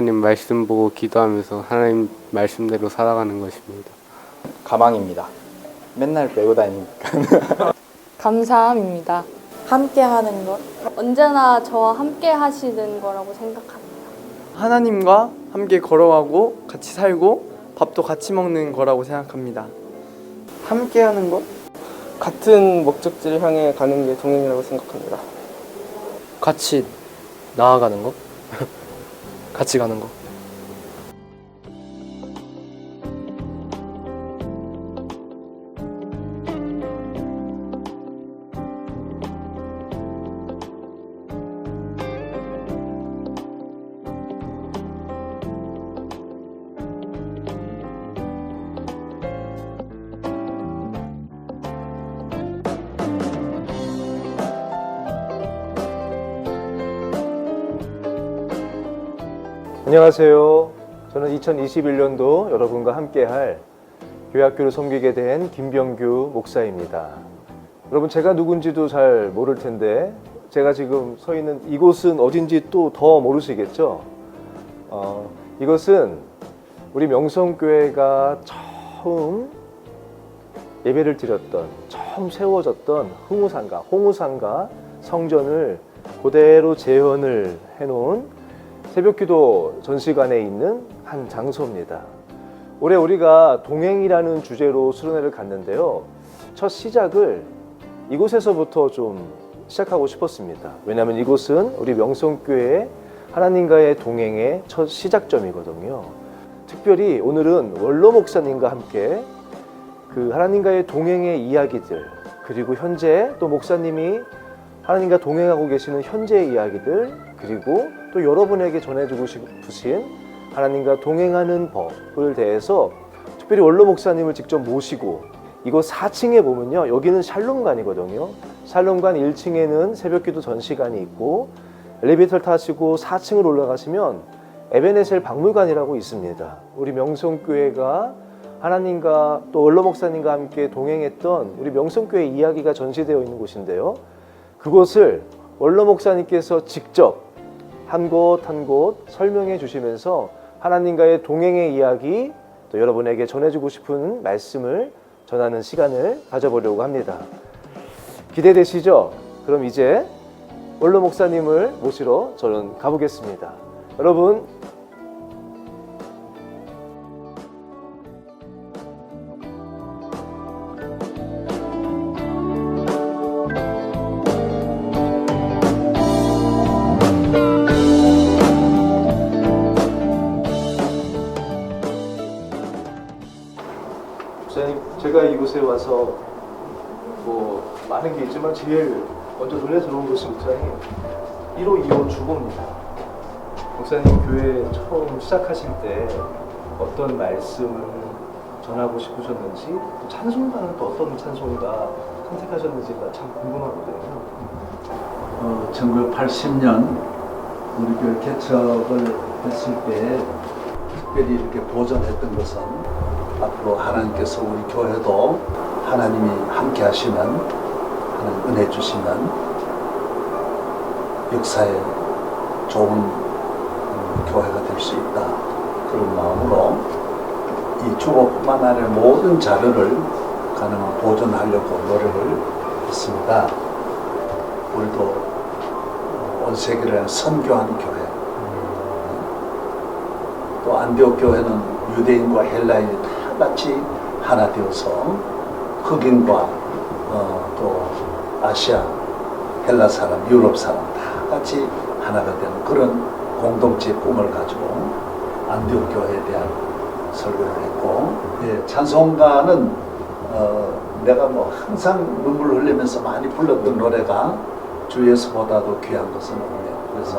늘 하나님 말씀 보고 기도하면서 하나님 말씀대로 살아가는 것입니다. 가방입니다. 맨날 메고 다니니까. 감사함입니다. 함께 하는 것. 언제나 저와 함께 하시는 거라고 생각합니다. 하나님과 함께 걸어가고 같이 살고 밥도 같이 먹는 거라고 생각합니다. 함께 하는 것? 같은 목적지를 향해 가는 게 동행이라고 생각합니다. 같이 나아가는 거? 같이 가는 거. 안녕하세요. 저는 2021년도 여러분과 함께할 교회학교를 섬기게 된 김병규 목사입니다. 여러분 제가 누군지도 잘 모를 텐데 제가 지금 서 있는 이곳은 어딘지 또 더 모르시겠죠? 어, 이것은 우리 명성교회가 처음 예배를 드렸던 처음 세워졌던 흥우산가, 홍우산가 성전을 그대로 재현을 해놓은 새벽기도 전시관에 있는 한 장소입니다. 올해 우리가 동행이라는 주제로 수련회를 갔는데요. 첫 시작을 이곳에서부터 좀 시작하고 싶었습니다. 왜냐하면 이곳은 우리 명성교회 하나님과의 동행의 첫 시작점이거든요. 특별히 오늘은 원로 목사님과 함께 그 하나님과의 동행의 이야기들 그리고 현재 또 목사님이 하나님과 동행하고 계시는 현재의 이야기들 그리고 또 여러분에게 전해주고 싶으신 하나님과 동행하는 법을 대해서 특별히 원로 목사님을 직접 모시고 이곳 4층에 보면요 여기는 샬롬관이거든요. 샬롬관 1층에는 새벽기도 전시관이 있고 엘리베이터를 타시고 4층으로 올라가시면 에베네셀 박물관이라고 있습니다. 우리 명성교회가 하나님과 또 원로 목사님과 함께 동행했던 우리 명성교회 이야기가 전시되어 있는 곳인데요 그곳을 원로 목사님께서 직접 한 곳 한 곳 설명해 주시면서 하나님과의 동행의 이야기 또 여러분에게 전해주고 싶은 말씀을 전하는 시간을 가져보려고 합니다. 기대되시죠? 그럼 이제 원로 목사님을 모시러 저는 가보겠습니다. 여러분 제가 이곳에 와서 뭐 많은 게 있지만 제일 먼저 눈에 들어온 것이 목사님 1호, 2호 주보입니다. 목사님 교회 처음 시작하실 때 어떤 말씀을 전하고 싶으셨는지 또 찬송가는 또 어떤 찬송가 선택하셨는지가 참 궁금하거든요. 어, 1980년 우리 교회 개척을 했을 때 특별히 이렇게 보존했던 것은 앞으로 하나님께서 우리 교회도 하나님이 함께 하시는 하나님 은혜 주시는 역사에 좋은 음, 교회가 될 수 있다 그런 마음으로 이 주보뿐만 아니라 모든 자료를 가능한 보존하려고 노력을 했습니다. 우리도 어, 온 세계를 선교하는 교회 또 안디옥 교회는 유대인과 헬라인이 다 같이 하나 되어서 흑인과 어, 또 아시아 헬라 사람 유럽 사람 다 같이 하나가 되는 그런 공동체 꿈을 가지고 안디옥 교회에 대한 설교를 했고 예, 찬송가는 어, 내가 뭐 항상 눈물 흘리면서 많이 불렀던 노래가 주 예수보다도 귀한 것은 없네요. 그래서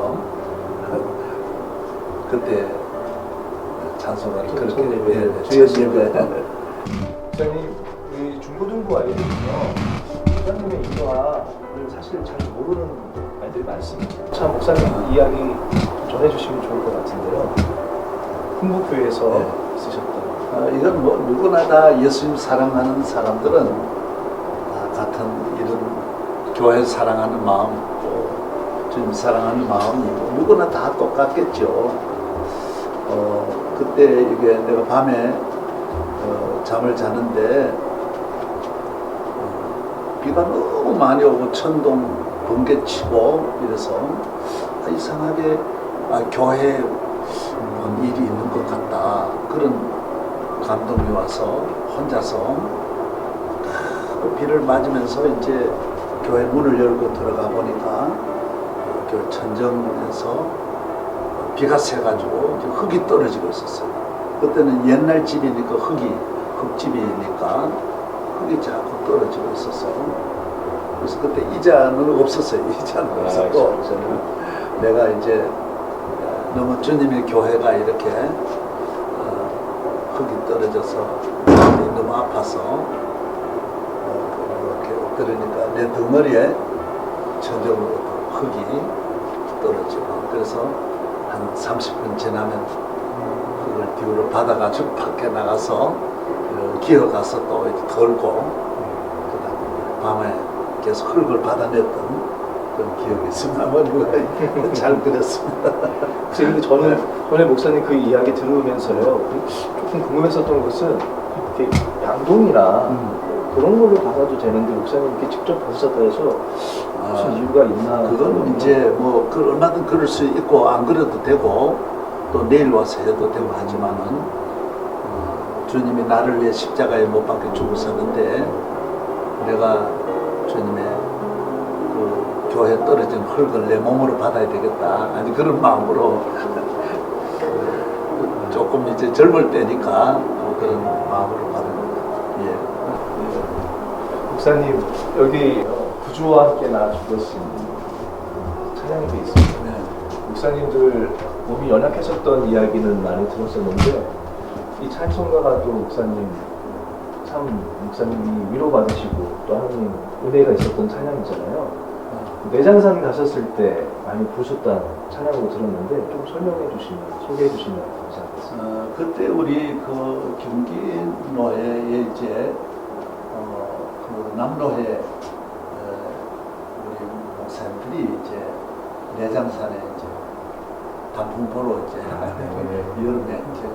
어, 그때 찬송가를 그렇게 주 예수 예배 목사님, 이 중고등부 아이들은요, 목사님의 이화를 사실 잘 모르는 아이들이 많습니다. 참 목사님 이야기 좀 전해주시면 좋을 것 같은데요. 흥북교회에서 네. 있으셨던 어, 이건 뭐 누구나 다 예수님 사랑하는 사람들은 다 같은 이런 교회 사랑하는 마음 또 주님 사랑하는 마음이 누구나 다 똑같겠죠. 어, 그때 이게 내가 밤에 어, 잠을 자는데 어, 비가 너무 많이 오고 천둥 번개 치고 이래서 아, 이상하게 아, 교회에 뭔 일이 있는 것 같다. 그런 감동이 와서 혼자서 그 비를 맞으면서 이제 교회 문을 열고 들어가 보니까 어, 교회 천정에서 비가 새가지고 흙이 떨어지고 있었어요. 그때는 옛날 집이니까 흙이 흙집이니까 흙이 자꾸 떨어지고 있었어. 그래서 그때 이자는 없었어요. 이자는 없었고 내가 이제 너무 주님의 교회가 이렇게 어, 흙이 떨어져서 너무 아파서 어, 이렇게 엎드리니까 내 덩어리에 전적으로 흙이 떨어지고 그래서 한 30분 지나면 흙을 뒤로 받아가지고 밖에 나가서 어, 기어가서 또 이렇게 덜고 그다음에 밤에 계속 흙을 받아냈던 그런 기억이 있습니다. 잘 근데 저는 오늘 목사님 그 이야기 들으면서요. 조금 궁금했었던 것은 양동이나 그런 걸로 받아도 되는데 목사님 이렇게 직접 받으셨다 해서 무슨 아, 이유가 있나 그건 이제 뭐 그 얼마든 그럴 수 있고 안 그래도 되고 또 내일 와서 해도 되고 하지만은 어, 주님이 나를 위해 십자가에 못 박혀 죽으셨는데 내가 주님의 그 교회 떨어진 흙을 내 몸으로 받아야 되겠다 아니 그런 마음으로 조금 이제 젊을 때니까 어, 그런 마음으로. 예. 목사님 여기 구주와 함께 나 죽었신 찬양도 있습니다. 네. 목사님들 몸이 연약하셨던 이야기는 많이 들었었는데 이 찬송가가 또 목사님 참 목사님이 위로받으시고 또 하나님 은혜가 있었던 찬양이잖아요. 내장산 가셨을 때 많이 부르셨다는 찬양으로 들었는데 좀 설명해 주시면 소개해 주시면 감사하겠습니다. 어, 그때 우리 그 경기노회에 이제 어, 그 남로회 어, 우리 목사님들이 이제 내장산에 이제 단풍 보러 이제 여름에 이제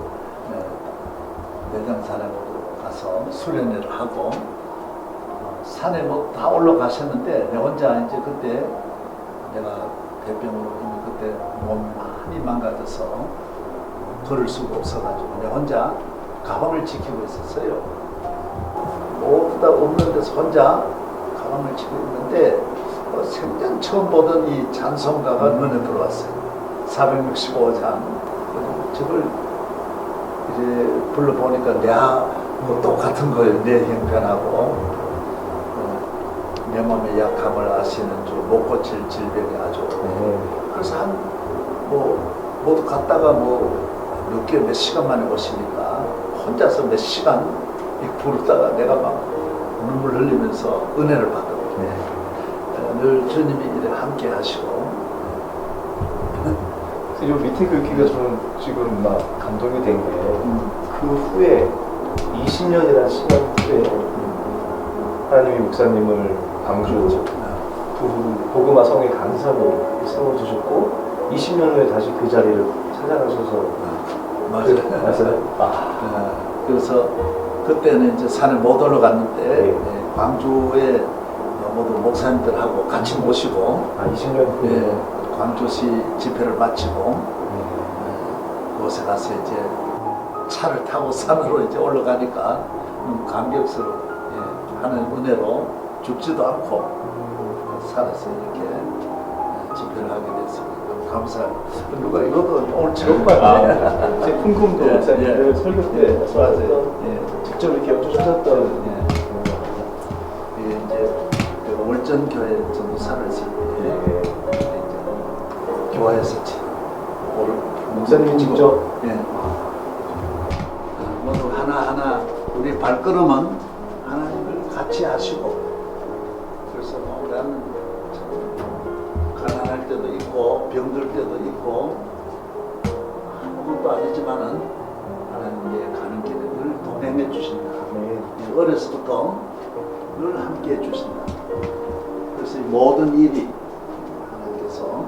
어, 내장산에 모두 가서 수련회를 하고 어, 산에 뭐 다 올라가셨는데 내 혼자 이제 그때 내가 대병으로 이미 그때 몸이 많이 망가져서 걸을 수가 없어가지고 내 혼자 가방을 지키고 있었어요. 모두 다 없는 데서 혼자 가방을 지키고 있는데 어, 생전 처음 보던 이 찬송가가 눈에 들어왔어요. 465장. 저걸 이제 불러보니까 내하고 똑같은 거예요. 내 형편하고. 어, 내 몸의 약함을 아시는 주, 못 고칠 질병이 아주. 그래서 한, 뭐, 모두 갔다가 뭐, 늦게 몇 시간 만에 오시니까 혼자서 몇 시간 이 부르다가 내가 막 눈물 흘리면서 은혜를 받거든요. 어, 늘 주님이 이래 함께 하시고, 이 밑에 글귀가 저는 지금 막 감동이 된 게 그 후에 20년이라는 시간 후에 하나님이 목사님을 광주 부- 복음화 성의 강사로 세워주셨고 20년 후에 다시 그 자리를 찾아가셔서 맞아요. 맞아요? 아, 어, 그래서 그때는 이제 산에 못 올라갔는데 네. 예, 광주에 모두 목사님들하고 같이 모시고 아 20년 후에 예, 광주시 집회를 마치고 예, 그곳에 가서 이제 차를 타고 산으로 이제 올라가니까 너무 감격스러워 예, 하는 은혜로 죽지도 않고 살아서 이렇게 예, 집회를 하게 됐습니다. 감사해요. 누가 이것도 오늘 처음 봤네. 제 풍금도 예, 목사님 예. 설교 때 예, 맞아요. 하셨던 예. 직접 이렇게 얹어주셨던 예. 이게 이제 내가 월전 교회 전도사를 했을 때 이제 교회에서 지- 오늘 목사님이 직접 예. 어, 모두 하나 하나 우리 발걸음은 하나님을 같이 하시고 그래서 뭐참 가난할 때도 있고 병들 때도 있고 아무것도 아니지만은 하나님께 가는 길에 늘 동행해 주신다. 예, 어려서부터 늘 함께 해 주신다. 그래서 이 모든 일이 하나님께서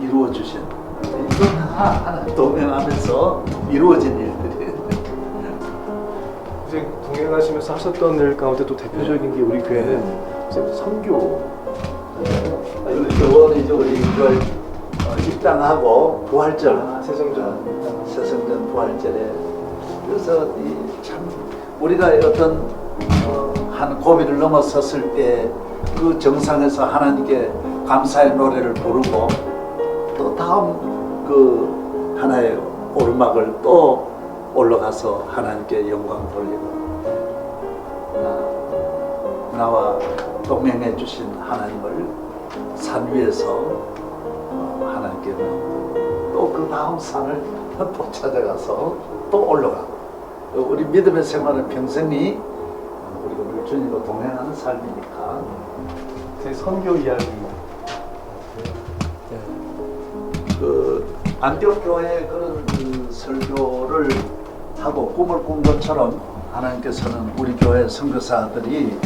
이루어 주신 이건 다 하나 동행하면서 이루어진 일들이에요. 이제 동행하시면서 하셨던 일 가운데 또 대표적인 게 우리 교회는 이제 선교 교원이죠 우리 이걸 어, 입당하고 부활절 아, 세성전. 세성전 부활절에 그래서 이참 우리가 어떤 어, 한 고비를 넘어섰을 때 그 정상에서 하나님께 감사의 노래를 부르고 또 다음 그 하나의 오르막을 또 올라가서 하나님께 영광 돌리고 나, 나와 동행해 주신 하나님을 산 위에서 어, 하나님께 또 그 다음 산을 또 찾아가서 또 올라가고 어, 우리 믿음의 생활은 평생이 어, 우리가 우리 주님과 동행하는 삶이니까. 제 선교 이야기. 그 안디옥 교회에 그런 그 설교를 하고 꿈을 꾼 것처럼 하나님께서는 우리 교회 선교사들이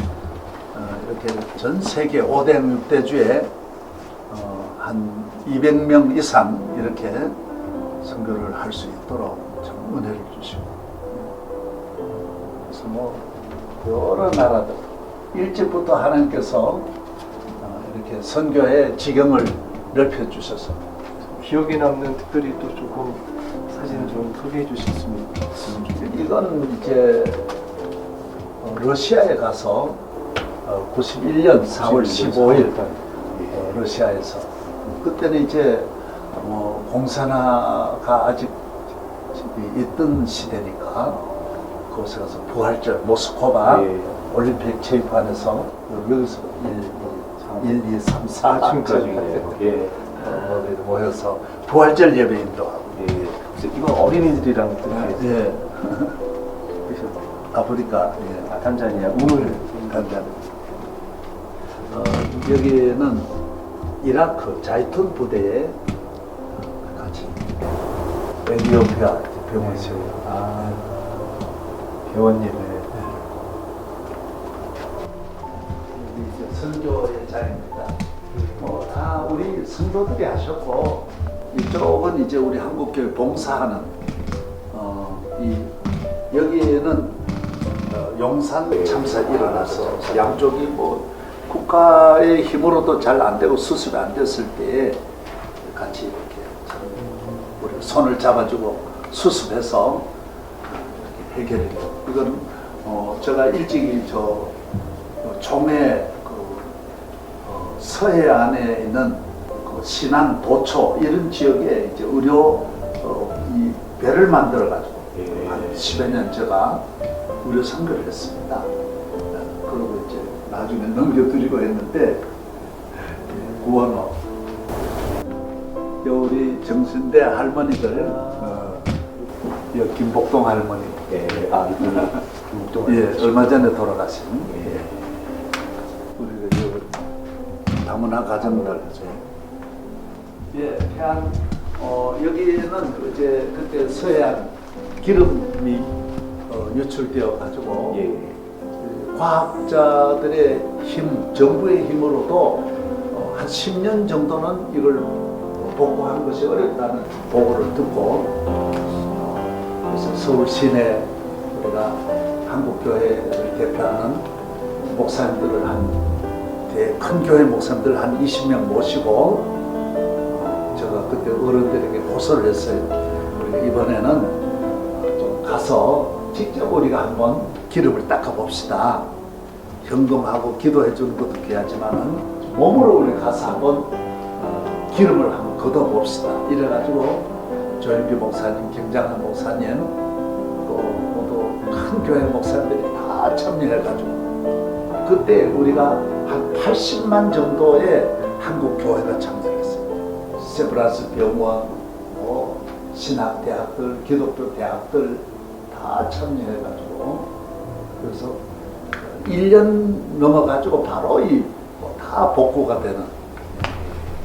어, 이렇게 전 세계 5대 6대주에 어, 한 200명 이상 이렇게 선교를 할 수 있도록 참 은혜를 주시고 그래서 뭐 여러 나라들 일찍부터 하나님께서 어, 이렇게 선교의 지경을 넓혀 주셔서. 기억에 남는 특별히 또 조금 사진 좀 소개해 주셨으면 좋겠습니다. 이건 이제 어, 러시아에 가서 어, 91년 4월 15일 어, 러시아에서. 그때는 이제 뭐 공산화가 아직 있던 시대니까 그곳에 가서 부활절 모스코바 예. 올림픽 체육관에서 여기서 1, 2, 3, 4 아침까지네요. 예. 모여서 부활절 예배 인도하고 예. 그래서 이건 어린이들이랑 또 이렇게 예. 그래서 아프리카 예. 아, 탄자니아 우물 간단. 어, 여기는 이라크 자이툰 부대에 같이 에티오피아 병원에서 아 회원 예배. 이제 선교의 자입니다. 뭐 다 우리 선교들이 하셨고 이쪽은 이제 우리 한국교회 봉사하는 어, 이 여기에는 어, 용산 참사 일어나서 양쪽이 뭐 국가의 힘으로도 잘 안 되고 수습이 안 됐을 때 같이 이렇게 참 우리 손을 잡아주고 수습해서 해결해요. 이건 어, 제가 일찍이 저 어, 총회 그 어, 서해 안에 있는 그 신안 도초 이런 지역에 이제 의료 어, 이 배를 만들어 가지고 예. 한 10여 년 제가 의료 선교를 했습니다. 어, 그리고 이제 나중에 넘겨드리고 했는데 예, 구원호 요 우리 정신대 할머니들 어, 여 김복동 할머니 예. 아 이거는 목동. 예, 얼마 전에 돌아가신 예. 우리 그 다문화 가정들 예, 해안 어, 여기는 이제 그때 서해안 기름이 어, 유출되어 가지고 예. 그 과학자들의 힘, 정부의 힘으로도 어, 한 10년 정도는 이걸 복구하는 것이 어렵다는 보고를 듣고 어, 그래서 서울 시내 우리가 한국교회를 대표하는 목사님들을 한 큰 교회 목사님들 한 20명 모시고 어, 제가 그때 어른들에게 고소를 했어요. 우리가 이번에는 좀 가서 직접 우리가 한번 기름을 닦아 봅시다. 현금하고 기도해 주는 것도 귀하지만은 몸으로 우리 가서 한번 어, 기름을 한번 걷어 봅시다. 이래가지고 조영기 목사님, 김장한 목사님, 또 모두 큰 교회 목사님들이 다 참여해가지고 그때 우리가 한 80만 정도의 한국 교회가 창설했어요. 세브란스 병원, 뭐 신학대학들, 기독교 대학들 다 참여해가지고 그래서 1년 넘어가지고 바로 이 다 복구가 되는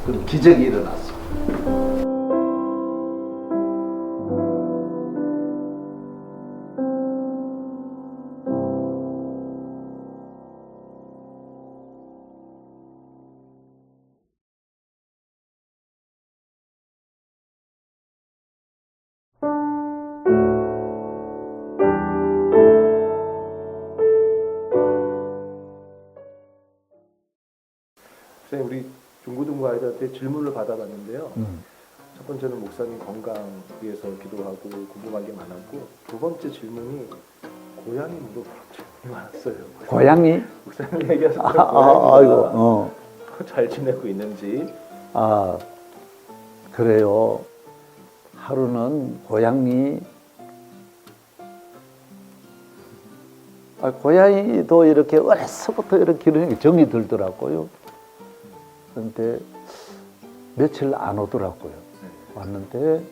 그런 기적이 일어났어요. 목사님 우리 중고등부 아이들한테 질문을 받아봤는데요. 음. 첫 번째는 목사님 건강 위해서 기도하고 궁금한 게 많았고 두 번째 질문이 고양이 물어보는 질문이 많았어요. 고양이? 목사님 얘기하셨던 아, 고양이가 아, 아이고, 어. 잘 지내고 있는지 아, 그래요. 하루는 고양이, 아, 고양이도 이렇게 어려서부터 이렇게 기르는 게 정이 들더라고요. 그런데 며칠 안 오더라고요. 왔는데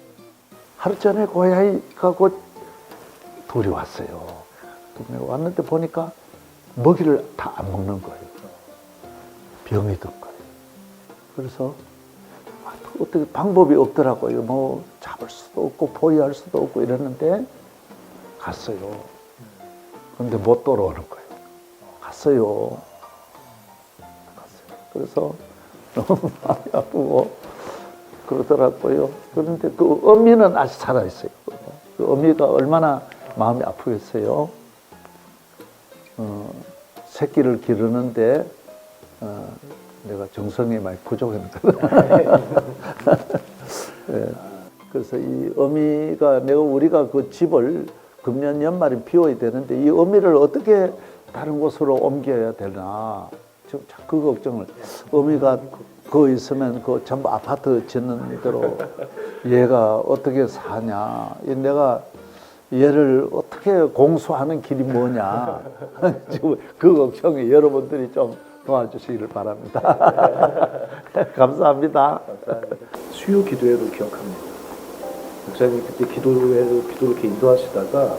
하루 전에 고양이가 곧 둘이 왔어요. 왔는데 보니까 먹이를 다 안 먹는 거예요. 병이 든 거예요. 그래서 아, 어떻게 방법이 없더라고요. 뭐 잡을 수도 없고 포위할 수도 없고 이랬는데 갔어요. 그런데 못 돌아오는 거예요. 갔어요. 갔어요. 그래서 너무 마음이 아프고 그러더라고요. 그런데 그 어미는 아직 살아 있어요. 그 어미가 얼마나 마음이 아프겠어요. 어, 새끼를 기르는데 어, 내가 정성이 많이 부족했는데. 예. 그래서 이 어미가 내가 우리가 그 집을 금년 연말에 비워야 되는데 이 어미를 어떻게 다른 곳으로 옮겨야 되나 자꾸 걱정을 어미가 그 있으면 그 전부 아파트 짓는 대로 얘가 어떻게 사냐 이 내가 얘를 어떻게 공수하는 길이 뭐냐 지금 그 걱정이 여러분들이 좀 도와주시기를 바랍니다. 감사합니다. 수요 기도회로 기억합니다. 목사님 그때 기도회로 기도를 이렇게 인도하시다가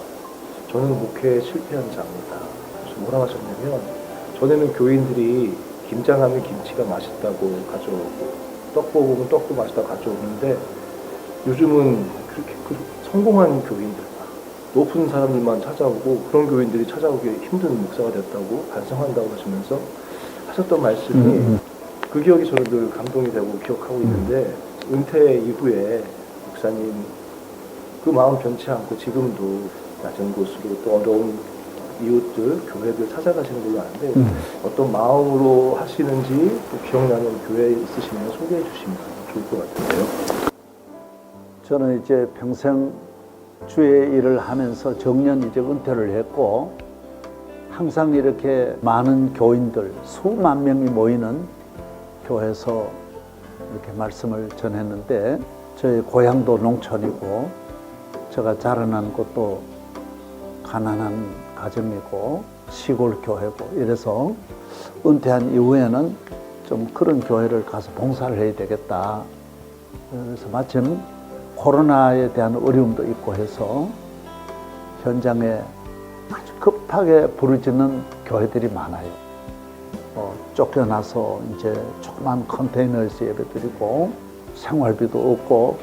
저는 목회에 실패한 자입니다. 그래서 뭐라 하셨냐면 전에는 교인들이 김장하면 김치가 맛있다고 가져오고 떡 먹으면 떡도 맛있다고 가져오는데 요즘은 그렇게 그 성공한 교인들만 높은 사람들만 찾아오고 그런 교인들이 찾아오기 힘든 목사가 됐다고 반성한다고 하시면서 하셨던 말씀이 그 기억이 저는 늘 감동이 되고 기억하고 있는데 은퇴 이후에 목사님 그 마음 변치 않고 지금도 낮은 곳으로 또 어려운 이웃들, 교회들 찾아가시는 걸로 아는데 어떤 마음으로 하시는지 또 기억나는 교회 있으시면 소개해 주시면 좋을 것 같은데요. 저는 이제 평생 주의 일을 하면서 정년 이제 은퇴를 했고 항상 이렇게 많은 교인들 수만 명이 모이는 교회에서 이렇게 말씀을 전했는데 저희 고향도 농촌이고 제가 자라난 곳도 가난한 가정이고 시골 교회고 이래서 은퇴한 이후에는 좀 그런 교회를 가서 봉사를 해야 되겠다. 그래서 마침 코로나에 대한 어려움도 있고 해서 현장에 아주 급하게 부르짖는 교회들이 많아요. 어, 쫓겨나서 이제 조그만 컨테이너에서 예배드리고 생활비도 없고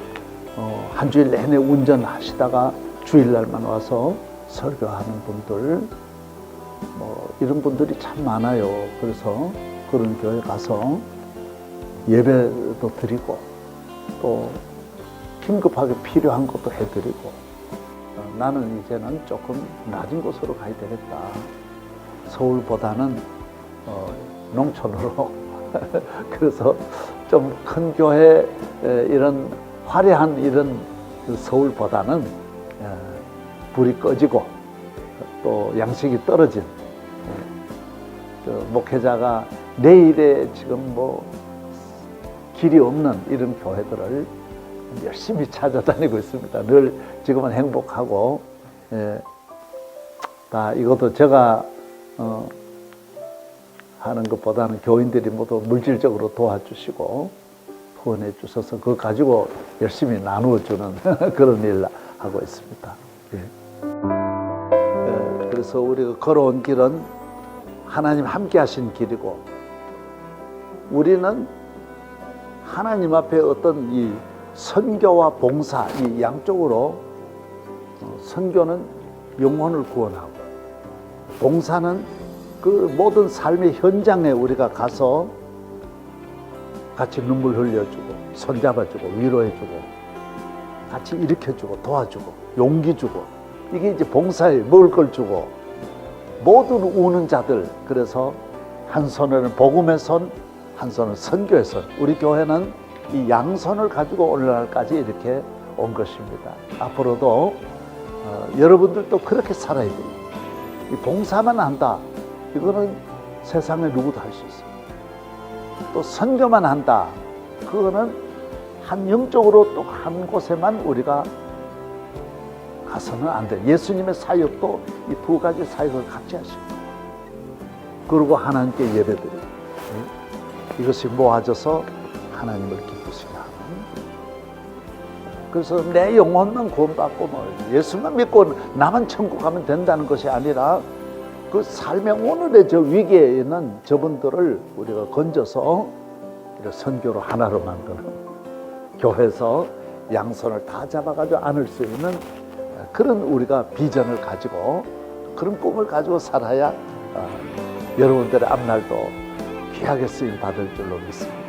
어, 한 주일 내내 운전하시다가 주일날만 와서 설교하는 분들 뭐 이런 분들이 참 많아요. 그래서 그런 교회 가서 예배도 드리고 또 긴급하게 필요한 것도 해드리고 어, 나는 이제는 조금 낮은 곳으로 가야 되겠다. 서울보다는 어, 농촌으로 그래서 좀 큰 교회 에, 이런 화려한 이런 그 서울보다는 에, 불이 꺼지고 또 양식이 떨어진 에, 저 목회자가 내일에 지금 뭐 길이 없는 이런 교회들을 열심히 찾아다니고 있습니다. 늘 지금은 행복하고 예, 다 이것도 제가 어, 하는 것보다는 교인들이 모두 물질적으로 도와주시고 후원해 주셔서 그거 가지고 열심히 나누어 주는 그런 일 하고 있습니다. 예. 예, 그래서 우리가 걸어온 길은 하나님 함께 하신 길이고 우리는 하나님 앞에 어떤 이 선교와 봉사 이 양쪽으로 어, 선교는 영혼을 구원하고 봉사는 그 모든 삶의 현장에 우리가 가서 같이 눈물 흘려주고 손잡아주고 위로해주고 같이 일으켜주고 도와주고 용기 주고 이게 이제 봉사에 먹을 걸 주고 모든 우는 자들 그래서 한 손에는 복음의 손, 한 손은 선교의 손. 우리 교회는 이 양손을 가지고 오늘날까지 이렇게 온 것입니다. 앞으로도 어, 여러분들도 그렇게 살아야 돼요. 이 봉사만 한다. 이거는 세상에 누구도 할 수 있어요. 또 선교만 한다. 그거는 한 영적으로 또 한 곳에만 우리가 가서는 안 돼. 예수님의 사역도 이 두 가지 사역을 같이 하십니다. 그리고 하나님께 예배드리고 예? 이것이 모아져서 하나님을 기쁘시게 하는 그래서 내 영혼만 구원받고 뭐 예수만 믿고 나만 천국 가면 된다는 것이 아니라 그 삶의 오늘의 저 위기에 있는 저분들을 우리가 건져서 선교로 하나로 만드는 교회에서 양손을 다 잡아가지고 안을 수 있는 그런 우리가 비전을 가지고 그런 꿈을 가지고 살아야 어, 여러분들의 앞날도 귀하게 쓰임 받을 줄로 믿습니다.